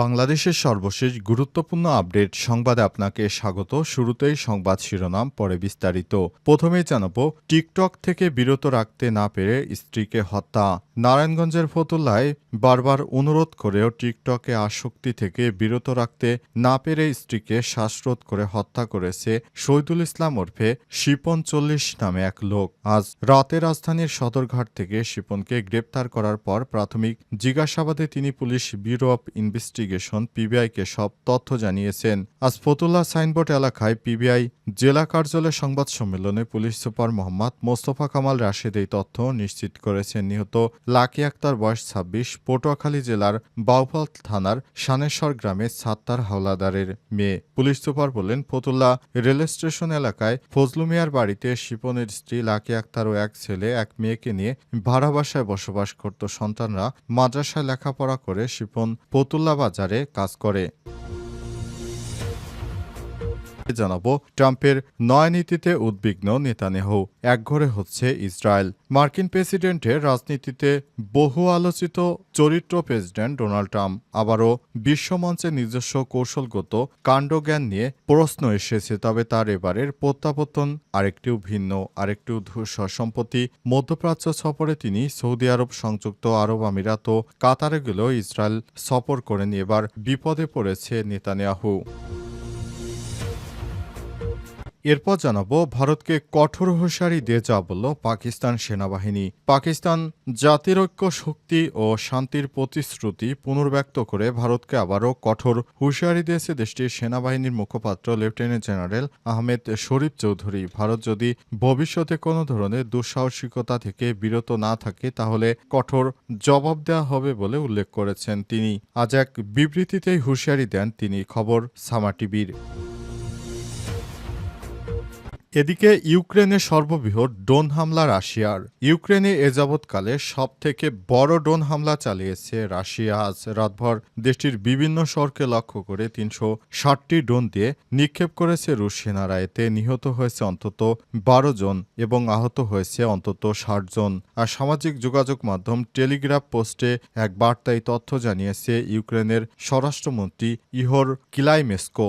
বাংলাদেশের সর্বশেষ গুরুত্বপূর্ণ আপডেট সংবাদে আপনাকে স্বাগত। শুরুতেই সংবাদ শিরোনাম, পরে বিস্তারিত। প্রথমেই জানাব, টিকটক থেকে বিরত রাখতে না পেরে স্ত্রীকে হত্যা। নারায়ণগঞ্জের ফতুল্লায় বারবার অনুরোধ করেও টিকটকে আসক্তি থেকে বিরত রাখতে না পেরে স্ত্রীকে শ্বাসরোধ করে হত্যা করেছে শহীদুল ইসলাম ওরফে শিপন চল্লিশ নামে এক লোক। আজ রাতে রাজধানীর সদরঘাট থেকে শিপনকে গ্রেপ্তার করার পর প্রাথমিক জিজ্ঞাসাবাদে তিনি পুলিশ ব্যুরো অব ইনভেস্টিগেশন পিবিআইকে সব তথ্য জানিয়েছেন। আজ ফতুল্লা সাইনবোর্ড এলাকায় পিবিআই জেলা কার্যালয় সংবাদ সম্মেলনে পুলিশ সুপার মোহাম্মদ মোস্তফা কামাল রাশেদ এই তথ্য নিশ্চিত করেছেন। নিহত লাকি আক্তার বয়স ছাব্বিশ, পটুয়াখালী জেলার বাউফল থানার সানেশ্বর গ্রামে সাত্তার হাওলাদারের মেয়ে। পুলিশ সুপার বললেন ফতুল্লা রেল স্টেশন এলাকায় ফজলু মিয়ার বাড়িতে শিপনের স্ত্রী লাকি আক্তার ও এক ছেলে, এক মেয়েকে নিয়ে ভাড়া বাসায় বসবাস করত। সন্তানরা মাদ্রাসায় লেখাপড়া করে শিপন ফতুল্লা বাজারে কাজ করে। জানাব, ট্রাম্পের নয় নীতিতে উদ্বিগ্ন নেতানেহু। একঘরে হচ্ছে ইসরায়েল। মার্কিন প্রেসিডেন্টের রাজনীতিতে বহু আলোচিত চরিত্র প্রেসিডেন্ট ডোনাল্ড ট্রাম্প। আবারও বিশ্বমঞ্চে নিজস্ব কৌশলগত কাণ্ডজ্ঞান নিয়ে প্রশ্ন এসেছে, তবে তার এবারের প্রত্যাবর্তন আরেকটিও ভিন্ন, আরেকটিও ধূসর। সম্প্রতি মধ্যপ্রাচ্য সফরে তিনি সৌদি আরব সংযুক্ত আরব আমিরাত ও কাতারে গেলেও ইসরায়েল সফর করেন। এবার বিপদে পড়েছে নেতানিয়াহু এরপর জানাব, ভারতকে কঠোর হুঁশিয়ারি দিয়ে যা বলল পাকিস্তান সেনাবাহিনী। পাকিস্তান জাতির ঐক্য, শক্তি ও শান্তির প্রতিশ্রুতি পুনর্ব্যক্ত করে ভারতকে আবারও কঠোর হুঁশিয়ারি দিয়েছে দেশটির সেনাবাহিনীর মুখপাত্র, লেফটেন্যান্ট জেনারেল আহমেদ শরীফ চৌধুরী। ভারত যদি ভবিষ্যতে কোনো ধরনের দুঃসাহসিকতা থেকে বিরত না থাকে, তাহলে কঠোর জবাব দেওয়া হবে বলে উল্লেখ করেছেন তিনি। আজ এক বিবৃতিতেই হুঁশিয়ারি দেন তিনি, খবর সামা টিভির। এদিকে ইউক্রেনে সর্ববৃহৎ ড্রোন হামলা রাশিয়ার। ইউক্রেনে এ যাবৎকালে সব থেকে বড় ড্রোন হামলা চালিয়েছে রাশিয়া। আজ রাতভর দেশটির বিভিন্ন শহরকে লক্ষ্য করে তিনশো ষাটটি ড্রোন দিয়ে নিক্ষেপ করেছে রুশ সেনারা। এতে নিহত হয়েছে অন্তত বারো জন এবং আহত হয়েছে অন্তত ষাট জন। আর সামাজিক যোগাযোগ মাধ্যম টেলিগ্রাফ পোস্টে এক বার্তায় তথ্য জানিয়েছে ইউক্রেনের স্বরাষ্ট্রমন্ত্রী ইহর কিলাইমেস্কো।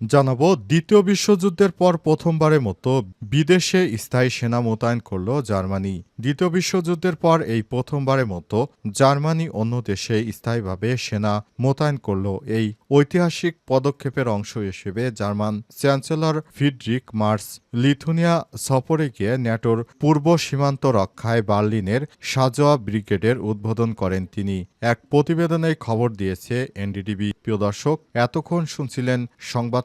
জানাব, দ্বিতীয় বিশ্বযুদ্ধের পর প্রথমবারের মতো বিদেশে স্থায়ী সেনা মোতায়েন করল জার্মানি। দ্বিতীয় বিশ্বযুদ্ধের পর এই প্রথমবারের মতো জার্মানি অন্য দেশে স্থায়ীভাবে সেনা মোতায়েন করল। এই ঐতিহাসিক পদক্ষেপের অংশ হিসেবে German chancellor Friedrich Merz Lithuania সফরে গিয়ে ন্যাটোর পূর্ব সীমান্ত রক্ষায় বার্লিনের সাজোয়া ব্রিগেডের উদ্বোধন করেন তিনি। এক প্রতিবেদনে খবর দিয়েছে এনডিটিভি। প্রিয় দর্শক, এতক্ষণ শুনছিলেন সংবাদ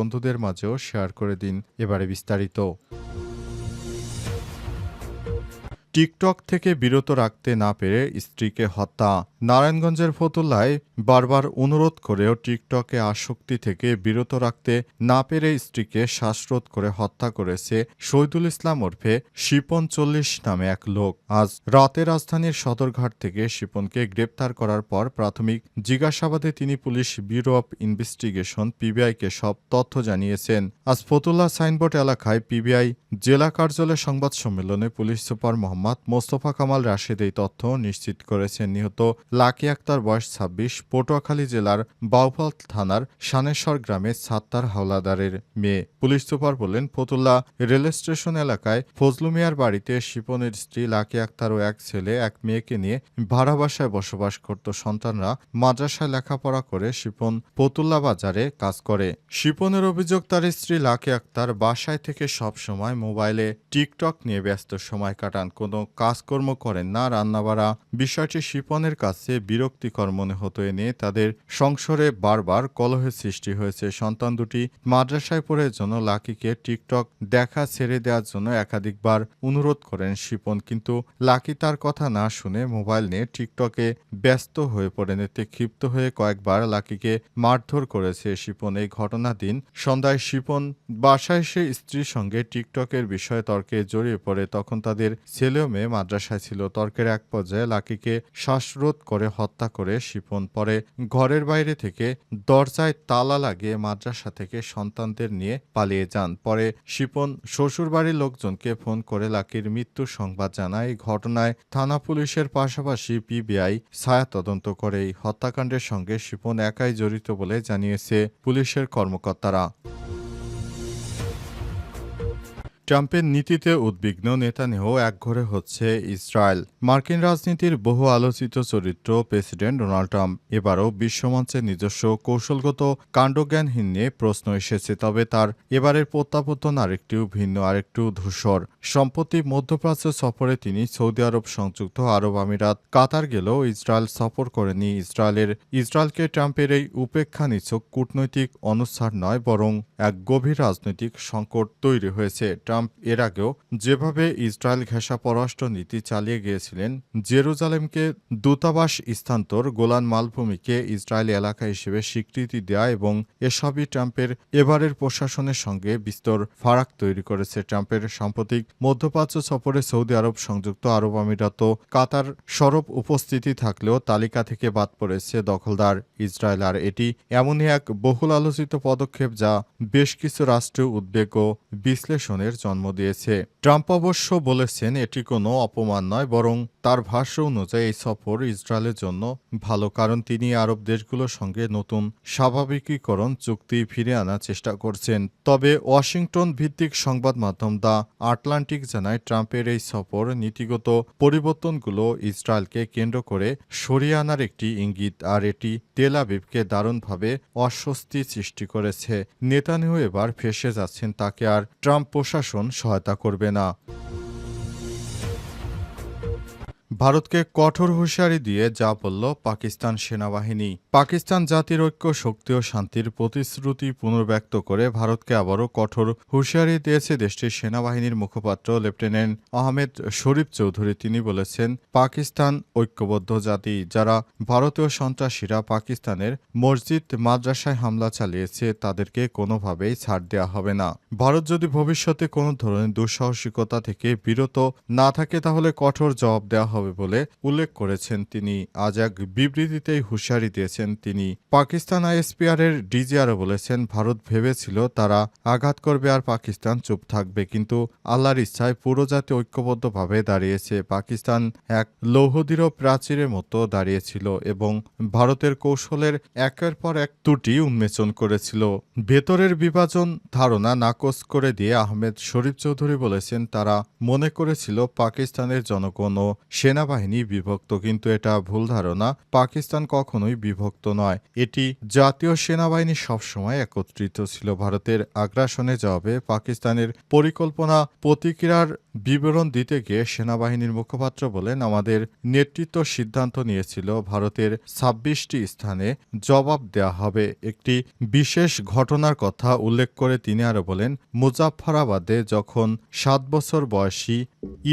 বন্ধুদের মাঝেও শেয়ার করে দিন এবারে বিস্তারিত। টিকটক থেকে বিরত রাখতে না পেরে স্ত্রীকে হত্যা। নারায়ণগঞ্জের ফতুল্লায় বারবার অনুরোধ করেও টিকটকে আসক্তি থেকে বিরত রাখতে না পেরে স্ত্রীকে শ্বাসরোধ করে হত্যা করেছে শহীদুল ইসলাম ওরফে শিপন চল্লিশ নামে এক লোক। আজ রাতে রাজধানীর সদরঘাট থেকে শিপনকে গ্রেপ্তার করার পর প্রাথমিক জিজ্ঞাসাবাদে তিনি পুলিশ ব্যুরো অব ইনভেস্টিগেশন পিবিআইকে সব তথ্য জানিয়েছেন। আজ ফতুল্লা সাইনবোর্ড এলাকায় পিবিআই জেলা কার্যালয় সংবাদ সম্মেলনে পুলিশ সুপার মোহাম্মদ মোস্তফা কামাল রাশেদ এই তথ্য নিশ্চিত করেছেন। নিহত লাকি আক্তার বয়স ছাব্বিশ, পটুয়াখালী জেলার বাউফল থানার সানেশ্বর গ্রামে সাত্তার হাওলাদারের মেয়ে। পুলিশ সুপার বললেন, ফতুল্লা রেল স্টেশন এলাকায় ফজলু মিয়ার বাড়িতে শিপনের স্ত্রী লাকি আক্তার ও এক ছেলে, এক মেয়েকে নিয়ে ভাড়া বাসায় বসবাস করত। সন্তানরা মাদ্রাসায় লেখাপড়া করে শিপন ফতুল্লা বাজারে কাজ করে। শিপনের অভিযোগ তার স্ত্রী লাকি আক্তার বাসায় থেকে সব সময় মোবাইলে টিকটক নিয়ে ব্যস্ত সময় কাটান। কোনো কোনো কাজকর্ম করেন না, রান্নাবাড়া বিষয়টি শিপনের কাছে বিরক্তিকর মনে হতো এ নিয়ে। তাদের সংসারে বারবার কলহের সৃষ্টি হয়েছে। সন্তান দুটি মাদ্রাসায় পড়ে জন্য লাকিকে টিকটক দেখা ছেড়ে দেওয়ার জন্য একাধিকবার অনুরোধ করেন শিপন, কিন্তু লাকি তার কথা না শুনে মোবাইল নিয়ে টিকটকে ব্যস্ত হয়ে পড়েন। এতে ক্ষিপ্ত হয়ে কয়েকবার লাকিকে মারধর করেছে শিপন। এই ঘটনা দিন সন্ধ্যায় শিপন বাসায় এসে স্ত্রীর সঙ্গে টিকটকের বিষয়ে তর্কে জড়িয়ে পড়ে। তখন তাদের ছেলে ও মেয়ে মাদ্রাসায় ছিল। তর্কের এক পর্যায়ে লাকিকে শ্বাসরোধ করে হত্যা করে শিপন পরে ঘরের বাইরে থেকে দরজায় তালা লাগিয়ে মাদ্রাসা থেকে সন্তানদের নিয়ে পালিয়ে যান। পরে শিপন শ্বশুরবাড়ির লোকজনকে ফোন করে লাকির মৃত্যুর সংবাদ জানায়। এই ঘটনায় থানা পুলিশের পাশাপাশি পিবিআই ছায়া তদন্ত করে। এই হত্যাকাণ্ডের সঙ্গে শিপন একাই জড়িত বলে জানিয়েছে পুলিশের কর্মকর্তারা। ট্রাম্পের নীতিতে উদ্বিগ্ন নেতানেহ একঘরে হচ্ছে ইসরায়েল। মার্কিন রাজনীতির বহু আলোচিত চরিত্র প্রেসিডেন্ট ডোনাল্ড ট্রাম্প। এবারও বিশ্বমঞ্চে নিজস্ব কৌশলগত কাণ্ডজ্ঞানহীন নিয়ে প্রশ্ন এসেছে, তবে তার এবারের প্রত্যাবর্তন আরেকটিও ভিন্ন, আরেকটু ধূসর। সম্প্রতি মধ্যপ্রাচ্য সফরে তিনি সৌদি আরব সংযুক্ত আরব আমিরাত কাতার গেলেও ইসরায়েল সফর করেনি। ইসরায়েলের, ইসরায়েলকে ট্রাম্পের এই উপেক্ষা নিছক কূটনৈতিক অনুচ্ছার নয়, বরং এক গভীর রাজনৈতিক সংকট তৈরি হয়েছে। ট্রাম্প এর আগেও যেভাবে ইসরায়েল ঘেঁষা পররাষ্ট্র নীতি চালিয়ে গিয়েছিলেন, জেরুজালেমকে দূতাবাস স্থানান্তর গোলান মালভূমিকে ইসরায়েল এলাকা হিসেবে স্বীকৃতি দেয়া এবং এসবই ট্রাম্পের এবারের প্রশাসনের সঙ্গে বিস্তর ফারাক তৈরি করেছে। ট্রাম্পের সাম্প্রতিক মধ্যপ্রাচ্য সফরে সৌদি আরব সংযুক্ত আরব আমিরাত কাতার সরব উপস্থিতি থাকলেও তালিকা থেকে বাদ পড়েছে দখলদার ইসরায়েল। আর এটি এমনই এক বহুল আলোচিত পদক্ষেপ যা বেশ কিছু রাষ্ট্রীয় উদ্বেগ ও বিশ্লেষণের জন্ম দিয়েছে। ট্রাম্প অবশ্য বলেছেন, এটি কোনো অপমান নয়, বরং তার ভাষ্য অনুযায়ী এই সফর ইসরায়েলের জন্য ভালো, কারণ তিনি আরব দেশগুলোর সঙ্গে নতুন স্বাভাবিকীকরণ চুক্তি ফিরে আনার চেষ্টা করছেন। তবে ওয়াশিংটন ভিত্তিক সংবাদ মাধ্যম দ্য আটলান্টিক জানায়, ট্রাম্পের এই সফর নীতিগত পরিবর্তনগুলো ইসরায়েলকে কেন্দ্র করে সরিয়ে আনার একটি ইঙ্গিত, আর এটি তেল আবিবকে দারুণভাবে অস্বস্তি সৃষ্টি করেছে। নেতানিয়াহু এবার ফেসে যাচ্ছেন তাকে, আর ট্রাম্প প্রশাসন সহায়তা করবে না। ভারতকে কঠোর হুঁশিয়ারি দিয়ে যা বলল পাকিস্তান সেনাবাহিনী। পাকিস্তান জাতির ঐক্য, শক্তি ও শান্তির প্রতিশ্রুতি পুনর্ব্যক্ত করে ভারতকে আবারও কঠোর হুঁশিয়ারি দিয়েছে দেশটির সেনাবাহিনীর মুখপাত্র লেফটেন্যান্ট আহমেদ শরীফ চৌধুরী। তিনি বলেছেন, পাকিস্তান ঐক্যবদ্ধ জাতি, যারা ভারতীয় সন্ত্রাসীরা পাকিস্তানের মসজিদ মাদ্রাসায় হামলা চালিয়েছে, তাদেরকে কোনোভাবেই ছাড় দেওয়া হবে না। ভারত যদি ভবিষ্যতে কোনো ধরনের দুঃসাহসিকতা থেকে বিরত না থাকে, তাহলে কঠোর জবাব দেওয়া হবে বলে উল্লেখ করেছেন তিনি। আজ এক বিবৃতিতেই হুঁশিয়ারি দিয়েছেন তিনি। পাকিস্তান আইএসপিআর এর ডিজিআরও বলেছেন, ভারত ভেবেছিল তারা আঘাত করবে আর পাকিস্তান চুপ থাকবে, কিন্তু আল্লাহর ইচ্ছায় পুরো জাতি ঐক্যবদ্ধভাবে দাঁড়িয়েছে। পাকিস্তান এক লৌহদৃঢ় প্রাচীরের মতো দাঁড়িয়েছিল এবং ভারতের কৌশলের একের পর এক ত্রুটি উন্মোচন করেছিল। ভেতরের বিভাজন ধারণা নাকচ করে দিয়ে আহমেদ শরীফ চৌধুরী বলেছেন, তারা মনে করেছিল পাকিস্তানের জনগণ ও সেনাবাহিনী বিভক্ত, কিন্তু এটা ভুল ধারণা। পাকিস্তান কখনোই বিভক্ত নয়। এটি জাতীয় সেনাবাহিনী সবসময় একত্রিত ছিল। ভারতের আগ্রাসনে জবাবে পাকিস্তানের পরিকল্পনা প্রতিক্রিয়ার বিবরণ দিতে গিয়ে সেনাবাহিনীর মুখপাত্র বলেন, আমাদের নেতৃত্ব সিদ্ধান্ত নিয়েছিল ভারতের ছাব্বিশটি স্থানে জবাব দেওয়া হবে। একটি বিশেষ ঘটনার কথা উল্লেখ করে তিনি আরও বলেন, মুজাফফরাবাদে যখন সাত বছর বয়সী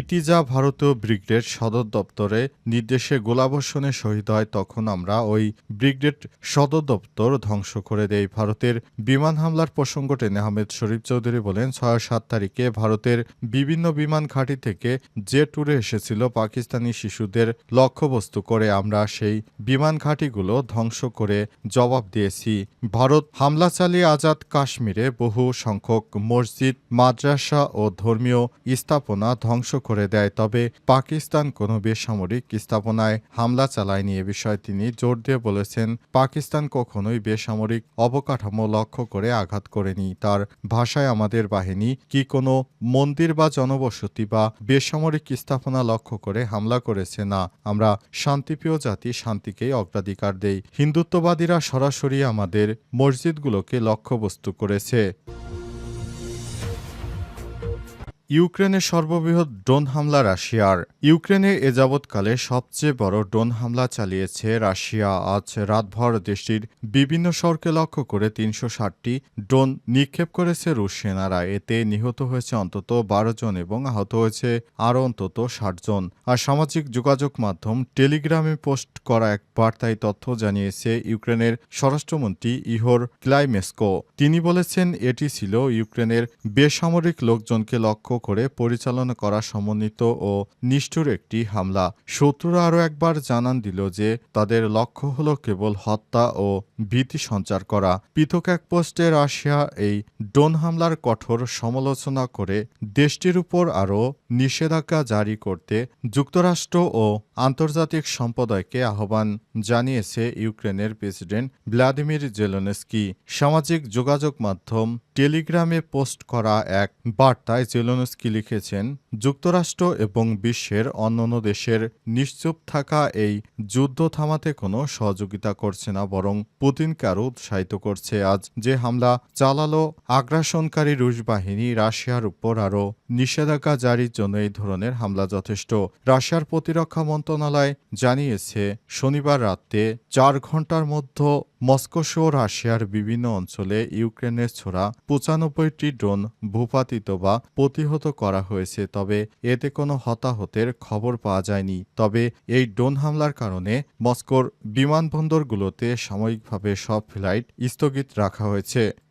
ইতিজা ভারতীয় ব্রিগেড সদর দপ্তরে নির্দেশে গোলাবর্ষণে শহীদ হয়, তখন আমরা ওই ব্রিগেড সদর দপ্তর ধ্বংস করে দেই। ভারতের বিমান হামলার প্রসঙ্গ টেনে আহমেদ শরীফ চৌধুরী বলেন, ছয় সাত তারিখে ভারতের বিভিন্ন বিমান ঘাঁটি থেকে যে ট্যুরে এসেছিল পাকিস্তানি শিশুদের লক্ষ্যবস্তু করে, আমরা সেই বিমান ঘাঁটিগুলো ধ্বংস করে জবাব দিয়েছি। ভারত হামলা চালিয়ে আজাদ কাশ্মীরে বহু সংখ্যক মসজিদ, মাদ্রাসা ও ধর্মীয় স্থাপনা ধ্বংস করে দেয়। তবে পাকিস্তান কোনো বেসামরিক স্থাপনায় হামলা চালায়নি এ বিষয়ে তিনি জোর দিয়ে বলেছেন, পাকিস্তান কখনোই বেসামরিক অবকাঠামো লক্ষ্য করে আঘাত করেনি। তার ভাষায় আমাদের বাহিনী কি কোনো মন্দির বা জনবসতি বা বেসামরিক স্থাপনা লক্ষ্য করে হামলা করেছে না? আমরা শান্তিপ্রিয় জাতি শান্তিকেই অগ্রাধিকার দেই। হিন্দুত্ববাদীরা সরাসরি আমাদের মসজিদগুলোকে লক্ষ্যবস্তু করেছে। ইউক্রেনের সর্ববৃহৎ ড্রোন হামলা রাশিয়ার। ইউক্রেনে এ যাবৎকালে সবচেয়ে বড় ড্রোন হামলা চালিয়েছে রাশিয়া। আজ রাতভর দেশটির বিভিন্ন শহরকে লক্ষ্য করে তিনশো ষাটটি ড্রোন নিক্ষেপ করেছে রুশ সেনারা। এতে নিহত হয়েছে অন্তত বারো জন এবং আহত হয়েছে আরও অন্তত ষাট জন। আর সামাজিক যোগাযোগ মাধ্যম টেলিগ্রামে পোস্ট করা এক বার্তায় তথ্য জানিয়েছে ইউক্রেনের স্বরাষ্ট্রমন্ত্রী ইহোর ক্লাইমেস্কো। তিনি বলেছেন, এটি ছিল ইউক্রেনের বেসামরিক লোকজনকে লক্ষ্য করে পরিচালনা করা সমন্বিত ও নিষ্ঠুর একটি হামলা। শত্রুরা আরও একবার জানান দিল যে, তাদের লক্ষ্য হল কেবল হত্যা ও ভীতি সঞ্চার করা। পৃথক এক পোস্টে রাশিয়া এই ড্রোন হামলার কঠোর সমালোচনা করে দেশটির উপর আরও নিষেধাজ্ঞা জারি করতে যুক্তরাষ্ট্র ও আন্তর্জাতিক সম্প্রদায়কে আহ্বান জানিয়েছে ইউক্রেনের প্রেসিডেন্ট ভ্লাদিমির জেলোনেস্কি। সামাজিক যোগাযোগ মাধ্যম টেলিগ্রামে পোস্ট করা এক বার্তায় জেলোনস্কি লিখেছেন, যুক্তরাষ্ট্র এবং বিশ্বের অন্যান্য দেশের নিশ্চুপ থাকা এই যুদ্ধ থামাতে কোনো সহযোগিতা করছে না, বরং পুতিনকে আরও উৎসাহিত করছে। আজ যে হামলা চালালো আগ্রাসনকারী রুশ বাহিনী, রাশিয়ার উপর আরও নিষেধাজ্ঞা জারির জন্য এই ধরনের হামলা যথেষ্ট। রাশিয়ার প্রতিরক্ষা মন্ত্রণালয় জানিয়েছে, শনিবার রাতে চার ঘণ্টার মধ্যে মস্কো সহ রাশিয়ার বিভিন্ন অঞ্চলে ইউক্রেনের ছোড়া পঁচানব্বইটি ড্রোন ভূপাতিত বা প্রতিহত করা হয়েছে, তবে এতে কোনো হতাহতের খবর পাওয়া যায়নি। তবে এই ড্রোন হামলার কারণে মস্কোর বিমানবন্দরগুলোতে সাময়িকভাবে সব ফ্লাইট স্থগিত রাখা হয়েছে।